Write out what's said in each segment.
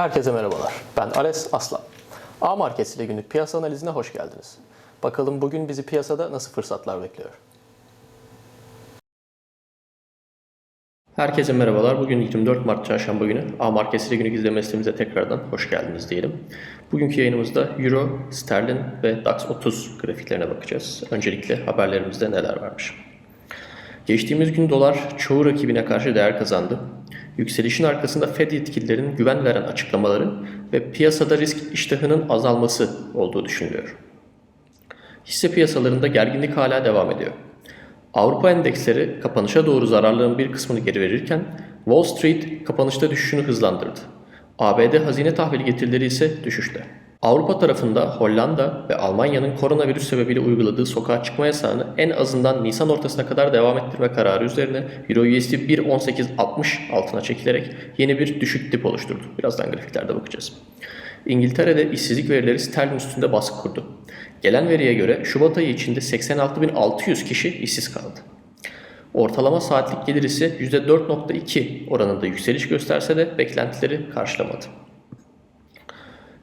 Herkese merhabalar. Ben Ales Aslan. A Markets ile günlük piyasa analizine hoş geldiniz. Bakalım bugün bizi piyasada nasıl fırsatlar bekliyor? Herkese merhabalar. Bugün 24 Mart Çarşamba günü A Markets ile günlük izleme listemize tekrardan hoş geldiniz diyelim. Bugünkü yayınımızda Euro, Sterlin ve DAX 30 grafiklerine bakacağız. Öncelikle haberlerimizde neler varmış. Geçtiğimiz gün dolar çoğu rakibine karşı değer kazandı. Yükselişin arkasında Fed yetkililerinin güven veren açıklamaları ve piyasada risk iştahının azalması olduğu düşünülüyor. Hisse piyasalarında gerginlik hala devam ediyor. Avrupa endeksleri kapanışa doğru zararların bir kısmını geri verirken Wall Street kapanışta düşüşünü hızlandırdı. ABD hazine tahvili getirileri ise düşüşte. Avrupa tarafında Hollanda ve Almanya'nın koronavirüs sebebiyle uyguladığı sokağa çıkma yasağını en azından Nisan ortasına kadar devam ettirme kararı üzerine Euro USD 1.1860 altına çekilerek yeni bir düşük dip oluşturdu. Birazdan grafiklerde bakacağız. İngiltere'de işsizlik verileri sterlin üstünde baskı kurdu. Gelen veriye göre Şubat ayı içinde 86.600 kişi işsiz kaldı. Ortalama saatlik gelir ise %4.2 oranında yükseliş gösterse de beklentileri karşılamadı.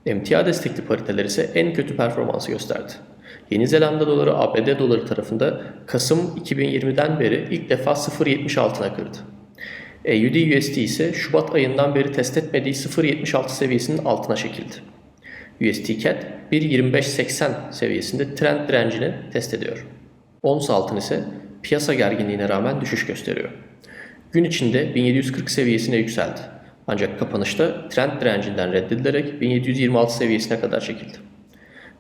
Emtia destekli pariteler ise en kötü performansı gösterdi. Yeni Zelanda doları ABD doları tarafında Kasım 2020'den beri ilk defa 0.70 altına kırdı. AUD USD ise Şubat ayından beri test etmediği 0.76 seviyesinin altına çekildi. USD CAD 1.2580 seviyesinde trend direncini test ediyor. Ons altın ise piyasa gerginliğine rağmen düşüş gösteriyor. Gün içinde 1740 seviyesine yükseldi. Ancak kapanışta trend direncinden reddedilerek 1726 seviyesine kadar çekildi.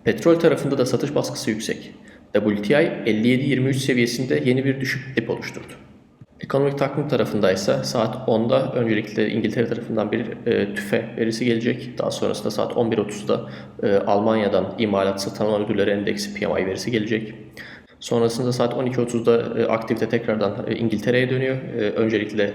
Petrol tarafında da satış baskısı yüksek. WTI 57.23 seviyesinde yeni bir düşük dip oluşturdu. Ekonomik takvim tarafında ise saat 10'da öncelikle İngiltere tarafından bir e, tüfe verisi gelecek. Daha sonrasında saat 11.30'da e, Almanya'dan imalat satın alma müdürleri endeksi PMI verisi gelecek. Sonrasında saat 12.30'da e, aktivite tekrardan e, İngiltere'ye dönüyor. E, öncelikle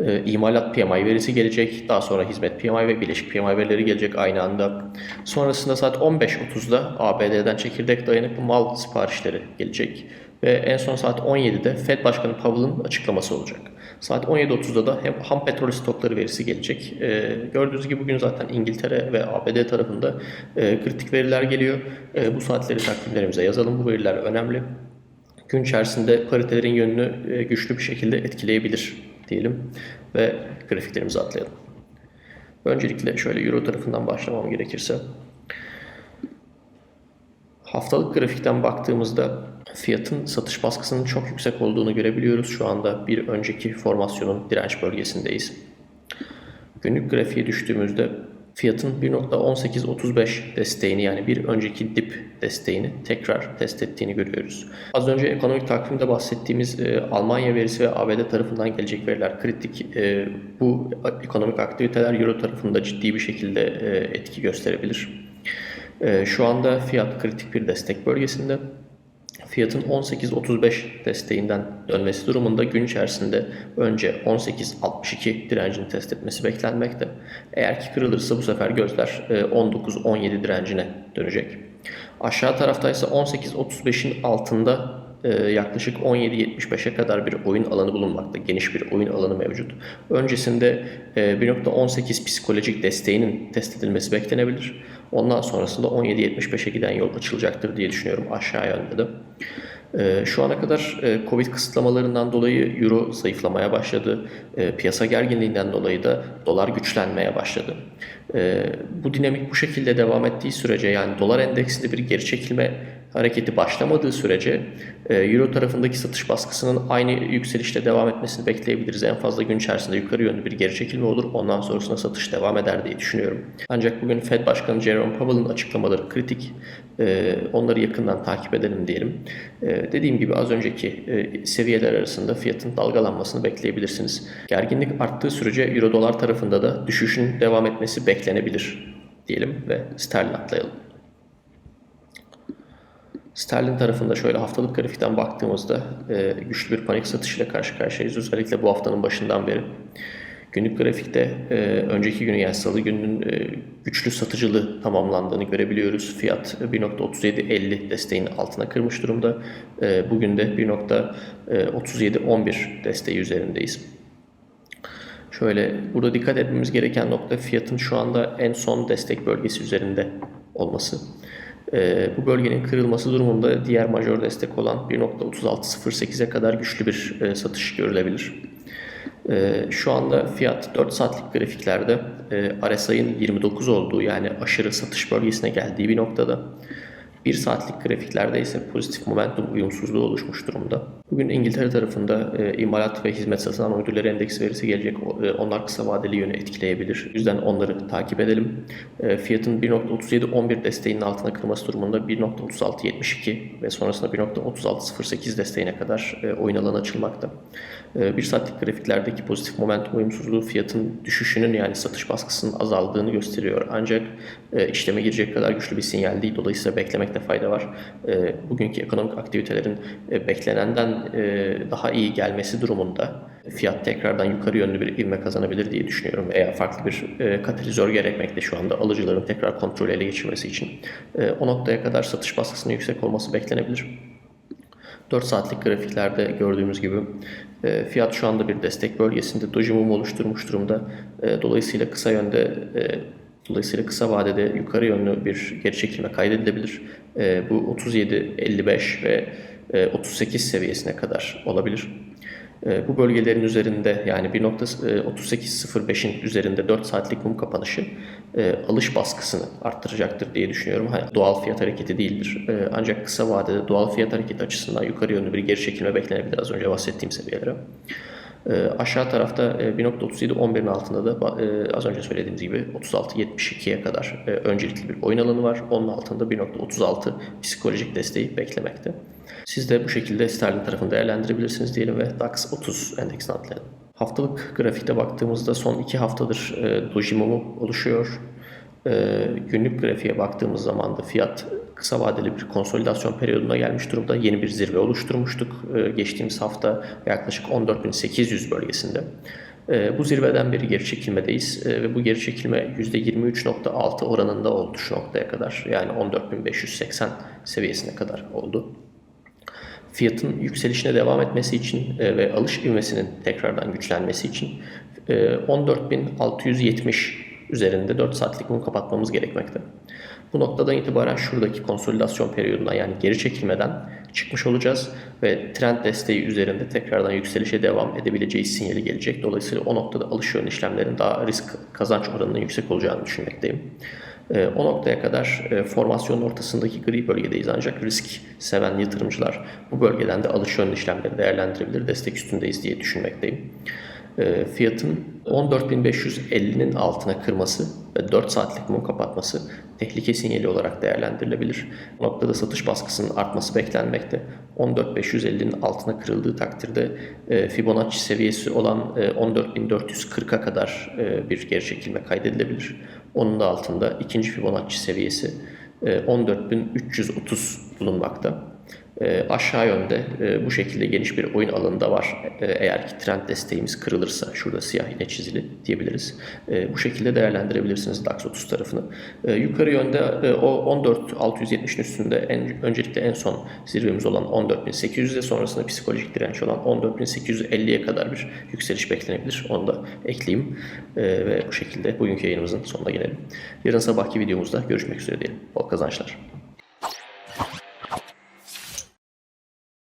e, imalat PMI verisi gelecek. Daha sonra hizmet PMI ve bileşik PMI verileri gelecek aynı anda. Sonrasında saat 15.30'da ABD'den çekirdek dayanıklı mal siparişleri gelecek. Ve en son saat 17'de Fed Başkanı Powell'ın açıklaması olacak. Saat 17.30'da da hem ham petrol stokları verisi gelecek. E, gördüğünüz gibi bugün zaten İngiltere ve ABD tarafında e, kritik veriler geliyor. E, bu saatleri takvimlerimize yazalım. Bu veriler önemli. Gün içerisinde paritelerin yönünü e, güçlü bir şekilde etkileyebilir diyelim ve grafiklerimize atlayalım. Öncelikle şöyle Euro tarafından başlamam gerekirse haftalık grafikten baktığımızda fiyatın satış baskısının çok yüksek olduğunu görebiliyoruz. Şu anda bir önceki formasyonun direnç bölgesindeyiz. Günlük grafiğe düştüğümüzde fiyatın 1.1835 desteğini yani bir önceki dip desteğini tekrar test ettiğini görüyoruz. Az önce ekonomik takvimde bahsettiğimiz e, Almanya verisi ve ABD tarafından gelecek veriler kritik. E, bu ekonomik aktiviteler Euro tarafında ciddi bir şekilde e, etki gösterebilir. E, şu anda fiyat kritik bir destek bölgesinde. Fiyatın 18.35 desteğinden dönmesi durumunda gün içerisinde önce 18.62 direncini test etmesi beklenmekte. Eğer ki kırılırsa bu sefer gözler 19.17 direncine dönecek. Aşağı tarafta ise 18.35'in altında e, yaklaşık 17.75'e kadar bir oyun alanı bulunmakta. Geniş bir oyun alanı mevcut. Öncesinde 1.18 psikolojik desteğinin test edilmesi beklenebilir. Ondan sonrasında 17.75'e giden yol açılacaktır diye düşünüyorum aşağı yönde de. Ee, şu ana kadar e, Covid kısıtlamalarından dolayı Euro zayıflamaya başladı. E, piyasa gerginliğinden dolayı da dolar güçlenmeye başladı. E, bu dinamik bu şekilde devam ettiği sürece yani dolar endeksinde bir geri çekilme hareketi başlamadığı sürece Euro tarafındaki satış baskısının aynı yükselişte devam etmesini bekleyebiliriz. En fazla gün içerisinde yukarı yönlü bir geri çekilme olur. Ondan sonrasında satış devam eder diye düşünüyorum. Ancak bugün Fed Başkanı Jerome Powell'ın açıklamaları kritik. Onları yakından takip edelim diyelim. Dediğim gibi az önceki seviyeler arasında fiyatın dalgalanmasını bekleyebilirsiniz. Gerginlik arttığı sürece Euro dolar tarafında da düşüşün devam etmesi beklenebilir diyelim ve sterlin atlayalım. Sterlin tarafında şöyle haftalık grafikten baktığımızda e, güçlü bir panik satışıyla karşı karşıyayız. Özellikle bu haftanın başından beri. Günlük grafikte e, önceki günü yani salı gününün e, güçlü satıcılığı tamamlandığını görebiliyoruz. Fiyat 1.3750 desteğin altına kırmış durumda. E, bugün de 1.3711 desteği üzerindeyiz. Şöyle burada dikkat etmemiz gereken nokta fiyatın şu anda en son destek bölgesi üzerinde olması. Ee, bu bölgenin kırılması durumunda diğer majör destek olan 1.3608'e kadar güçlü bir e, satış görülebilir. Ee, şu anda fiyat 4 saatlik grafiklerde e, RSI'nin 29 olduğu yani aşırı satış bölgesine geldiği bir noktada. 1 saatlik grafiklerde ise pozitif momentum uyumsuzluğu oluşmuş durumda. Bugün İngiltere tarafında e, imalat ve hizmet satın alma endeks verisi gelecek. E, onlar kısa vadeli yönü etkileyebilir. O yüzden onları takip edelim. E, fiyatın 1.37-11 desteğinin altına kırması durumunda 1.36-72 ve sonrasında 1.36-08 desteğine kadar e, oyun alanı açılmakta. E, 1 saatlik grafiklerdeki pozitif momentum uyumsuzluğu fiyatın düşüşünün yani satış baskısının azaldığını gösteriyor. Ancak e, işleme girecek kadar güçlü bir sinyal değil. Dolayısıyla beklemekte fayda var. E, bugünkü ekonomik aktivitelerin e, beklenenden e, daha iyi gelmesi durumunda fiyat tekrardan yukarı yönlü bir ivme kazanabilir diye düşünüyorum. Veya farklı bir e, katalizör gerekmekte şu anda alıcıların tekrar kontrolü ele geçirmesi için. E, o noktaya kadar satış baskısının yüksek olması beklenebilir. 4 saatlik grafiklerde gördüğümüz gibi e, fiyat şu anda bir destek bölgesinde doji mum oluşturmuş durumda. E, dolayısıyla kısa yönde e, dolayısıyla kısa vadede yukarı yönlü bir geri çekilme kaydedilebilir. E, bu 37 55 ve e, 38 seviyesine kadar olabilir. E, bu bölgelerin üzerinde yani 1.3805'in üzerinde 4 saatlik mum kapanışı e, alış baskısını arttıracaktır diye düşünüyorum. Ha, doğal fiyat hareketi değildir. E, ancak kısa vadede doğal fiyat hareketi açısından yukarı yönlü bir geri çekilme beklenebilir az önce bahsettiğim seviyelere. E, aşağı tarafta e, 1.37-11'in altında da e, az önce söylediğimiz gibi 36-72'ye kadar e, öncelikli bir oyun alanı var. Onun altında 1.36 psikolojik desteği beklemekte. Siz de bu şekilde sterlin tarafını değerlendirebilirsiniz diyelim ve DAX 30 endeksini atlayalım. Haftalık grafikte baktığımızda son iki haftadır e, doji mumu oluşuyor. E, günlük grafiğe baktığımız zaman da fiyat kısa vadeli bir konsolidasyon periyoduna gelmiş durumda. Yeni bir zirve oluşturmuştuk e, geçtiğimiz hafta yaklaşık 14.800 bölgesinde. E, bu zirveden beri geri çekilmedeyiz e, ve bu geri çekilme %23.6 oranında oldu şu noktaya kadar. Yani 14.580 seviyesine kadar oldu fiyatın yükselişine devam etmesi için ve alış ivmesinin tekrardan güçlenmesi için e, 14.670 üzerinde 4 saatlik mum kapatmamız gerekmekte. Bu noktadan itibaren şuradaki konsolidasyon periyodundan yani geri çekilmeden çıkmış olacağız ve trend desteği üzerinde tekrardan yükselişe devam edebileceği sinyali gelecek. Dolayısıyla o noktada alış yönlü işlemlerin daha risk kazanç oranının yüksek olacağını düşünmekteyim. E, o noktaya kadar e, formasyonun ortasındaki gri bölgedeyiz ancak risk seven yatırımcılar bu bölgeden de alış yönlü işlemleri değerlendirebilir. Destek üstündeyiz diye düşünmekteyim. E, fiyatın 14.550'nin altına kırması ve 4 saatlik mum kapatması tehlike sinyali olarak değerlendirilebilir. Bu noktada satış baskısının artması beklenmekte. 14.550'nin altına kırıldığı takdirde e, Fibonacci seviyesi olan e, 14.440'a kadar e, bir geri çekilme kaydedilebilir. Onun da altında ikinci Fibonacci seviyesi e, 14.330 bulunmakta. E, aşağı yönde e, bu şekilde geniş bir oyun alanı da var. E, eğer ki trend desteğimiz kırılırsa şurada siyah yine çizili diyebiliriz. E, bu şekilde değerlendirebilirsiniz DAX 30 tarafını. Yukarı yönde e, o 14.670'in üstünde en, öncelikle en son zirvemiz olan 14.800'e sonrasında psikolojik direnç olan 14.850'ye kadar bir yükseliş beklenebilir. Onu da ekleyeyim. Ve bu şekilde bugünkü yayınımızın sonuna gelelim. Yarın sabahki videomuzda görüşmek üzere diyelim. Bol kazançlar.